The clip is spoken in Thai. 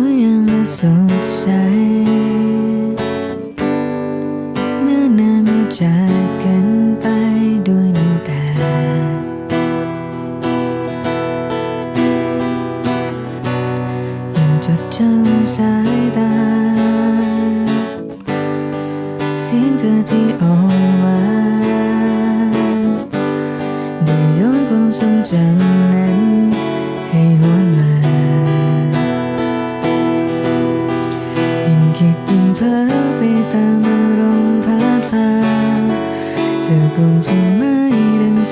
วยอย่างและสดใสเนื่อนานไม่จากกันไปด้วยน้ตายังจดจำสายตา เสียงที่ออน เธอคงจะไม่ดังใ